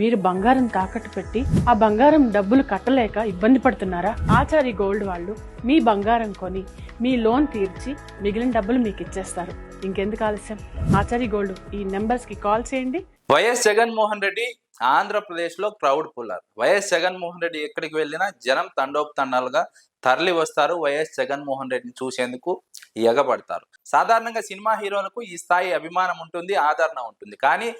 మీరు బంగారం తాకట్టు పెట్టి ఆ బంగారం డబ్బులు కట్టలేక ఇబ్బంది పడుతున్నారా? ఆచారి గోల్డ్ వాళ్ళు మీ బంగారం కొని మీ లోన్ తీర్చి మిగిలిన డబ్బులు మీకు ఇచ్చేస్తారు. ఇంకెందుకు ఆలస్యం? ఆచారి గోల్డ్ ఈ నెంబర్స్కి కాల్ చేయండి. వైఎస్ జగన్మోహన్ రెడ్డి ఆంధ్రప్రదేశ్లో crowd puller. YS Jaganmohan Reddy ఎక్కడికి వెళ్ళినా జనం తండోపతండాలుగా తరలి వస్తారు వైఎస్ జగన్మోహన్ రెడ్డిని చూసేందుకు ఎగబడతారు. సాధారణంగా సినిమా హీరోలకు ఈ స్థాయి అభిమానం ఉంటుంది ఆదరణ ఉంటుంది. కానీ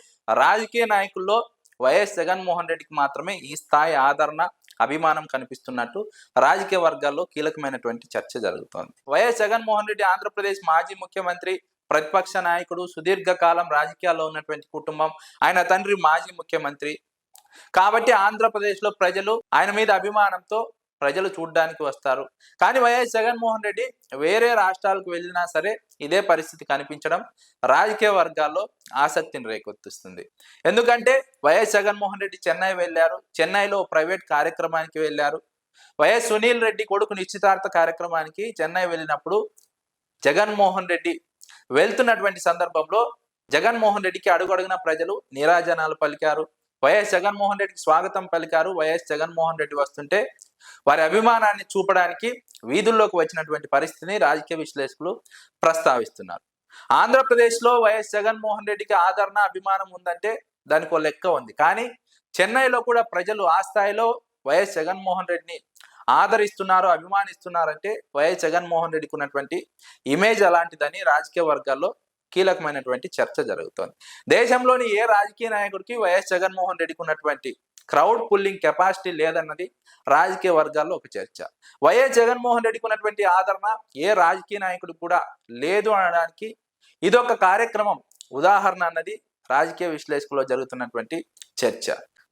రాజకీయ నాయకుల్లో వైఎస్ జగన్మోహన్ రెడ్డికి మాత్రమే ఈ స్థాయి ఆదరణ అభిమానం కనిపిస్తున్నట్టు రాజకీయ వర్గాల్లో కీలకమైనటువంటి చర్చ జరుగుతోంది. వైఎస్ జగన్మోహన్ రెడ్డి ఆంధ్రప్రదేశ్ మాజీ ముఖ్యమంత్రి ప్రతిపక్ష నాయకుడు సుదీర్ఘకాలం రాజకీయాల్లో ఉన్నటువంటి కుటుంబం ఆయన తండ్రి మాజీ ముఖ్యమంత్రి. కాబట్టి ఆంధ్రప్రదేశ్లో ప్రజలు ఆయన మీద అభిమానంతో ప్రజలు చూడడానికి వస్తారు. కానీ వైఎస్ జగన్మోహన్ రెడ్డి వేరే రాష్ట్రాలకు వెళ్ళినా సరే ఇదే పరిస్థితి కనిపించడం రాజకీయ వర్గాల్లో ఆసక్తిని రేకెత్తిస్తుంది. ఎందుకంటే వైఎస్ జగన్మోహన్ రెడ్డి చెన్నై వెళ్ళారు. చెన్నైలో ప్రైవేట్ కార్యక్రమానికి వెళ్ళారు. వైఎస్ సునీల్ రెడ్డి కొడుకు నిశ్చితార్థ కార్యక్రమానికి చెన్నై వెళ్ళినప్పుడు జగన్మోహన్ రెడ్డి వెళ్తున్నటువంటి సందర్భంలో జగన్మోహన్ రెడ్డికి అడుగడుగున ప్రజలు నిరాజనాలు పలికారు. వైఎస్ జగన్మోహన్ రెడ్డికి స్వాగతం పలికారు. వైఎస్ జగన్మోహన్ రెడ్డి వస్తుంటే వారి అభిమానాన్ని చూపడానికి వీధుల్లోకి వచ్చినటువంటి పరిస్థితిని రాజకీయ విశ్లేషకులు ప్రస్తావిస్తున్నారు. ఆంధ్రప్రదేశ్లో వైఎస్ జగన్మోహన్ రెడ్డికి ఆదరణ అభిమానం ఉందంటే దానికి ఒక లెక్క ఉంది. కానీ చెన్నైలో కూడా ప్రజలు ఆ స్థాయిలో వైఎస్ జగన్మోహన్ రెడ్డిని ఆదరిస్తున్నారు అభిమానిస్తున్నారంటే వైఎస్ జగన్మోహన్ రెడ్డికి ఉన్నటువంటి ఇమేజ్ అలాంటిదని రాజకీయ వర్గాల్లో కీలకమైనటువంటి చర్చ జరుగుతోంది. దేశంలోని ఏ రాజకీయ నాయకుడికి వైఎస్ జగన్మోహన్ రెడ్డికి ఉన్నటువంటి క్రౌడ్ పుల్లింగ్ కెపాసిటీ లేదన్నది రాజకీయ వర్గాల్లో ఒక చర్చ. వైఎస్ జగన్మోహన్ రెడ్డికి ఉన్నటువంటి ఆదరణ ఏ రాజకీయ నాయకుడు కూడా లేదు అనడానికి ఇదొక కార్యక్రమం. ఉదాహరణ అన్నది రాజకీయ విశ్లేషకులో జరుగుతున్నటువంటి చర్చ.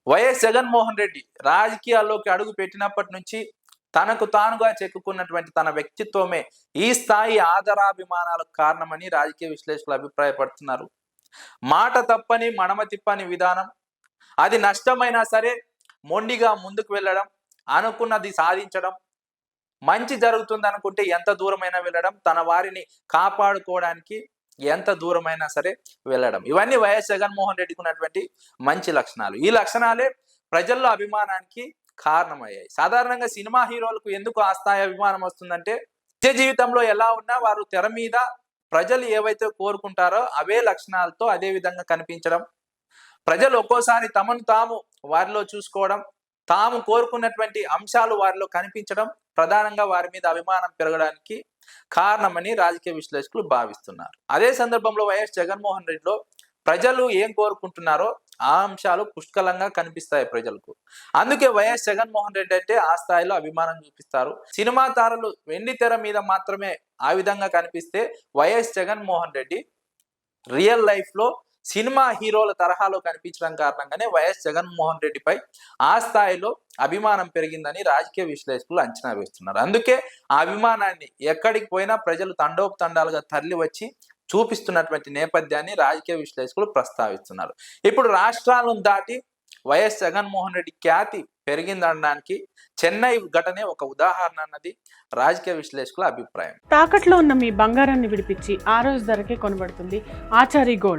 వైఎస్ జగన్మోహన్ రెడ్డి రాజకీయాల్లోకి అడుగు పెట్టినప్పటి నుంచి తనకు తానుగా చెక్కుకున్నటువంటి తన వ్యక్తిత్వమే ఈ స్థాయి ఆదరాభిమానాలకు కారణమని రాజకీయ విశ్లేషకులు అభిప్రాయపడుతున్నారు. మాట తప్పని మడమ తిప్పని విధానం అది నష్టమైనా సరే మొండిగా ముందుకు వెళ్ళడం అనుకున్నది సాధించడం మంచి జరుగుతుంది అనుకుంటే ఎంత దూరమైనా వెళ్ళడం తన వారిని కాపాడుకోవడానికి ఎంత దూరమైనా సరే వెళ్ళడం. ఇవన్నీ వైఎస్ జగన్మోహన్ రెడ్డికి ఉన్నటువంటి మంచి లక్షణాలు. ఈ లక్షణాలే ప్రజల్లో అభిమానానికి కారణమయ్యాయి. సాధారణంగా సినిమా హీరోలకు ఎందుకు ఆ స్థాయి అభిమానం వస్తుందంటే నిజ జీవితంలో ఎలా ఉన్నా వారు తెర మీద ప్రజలు ఏవైతే కోరుకుంటారో అవే లక్షణాలతో అదే విధంగా కనిపించడం ప్రజలు ఒక్కోసారి తమను తాము వారిలో చూసుకోవడం తాము కోరుకున్నటువంటి అంశాలు వారిలో కనిపించడం ప్రధానంగా వారి మీద అభిమానం పెరగడానికి కారణమని రాజకీయ విశ్లేషకులు భావిస్తున్నారు. అదే సందర్భంలో వైఎస్ జగన్మోహన్ రెడ్డిలో ప్రజలు ఏం కోరుకుంటున్నారో ఆ అంశాలు పుష్కలంగా కనిపిస్తాయి ప్రజలకు. అందుకే వైఎస్ జగన్మోహన్ రెడ్డి అంటే ఆ స్థాయిలో అభిమానం చూపిస్తారు. సినిమా తారలు వెండి తెర మీద మాత్రమే ఆ విధంగా కనిపిస్తే వైఎస్ జగన్మోహన్ రెడ్డి రియల్ లైఫ్లో సినిమా హీరోల తరహాలో కనిపించడం కారణంగానే వైఎస్ జగన్మోహన్ రెడ్డిపై ఆ స్థాయిలో అభిమానం పెరిగిందని రాజకీయ విశ్లేషకులు అంచనా వేస్తున్నారు. అందుకే ఆ అభిమానాన్ని ఎక్కడికి పోయినా ప్రజలు తండోపతండాలుగా తరలి వచ్చి చూపిస్తున్నటువంటి నేపథ్యాన్ని రాజకీయ విశ్లేషకులు ప్రస్తావిస్తున్నారు. ఇప్పుడు రాష్ట్రాలను దాటి వైఎస్ జగన్మోహన్ రెడ్డి ఖ్యాతి పెరిగిందనడానికి చెన్నై ఘటనే ఒక ఉదాహరణ అన్నది రాజకీయ విశ్లేషకుల అభిప్రాయం. తాకట్లో ఉన్న మీ బంగారాన్ని విడిపించి ఆ రోజు ధరకే కొనబడుతుంది ఆచారి గోల్డ్.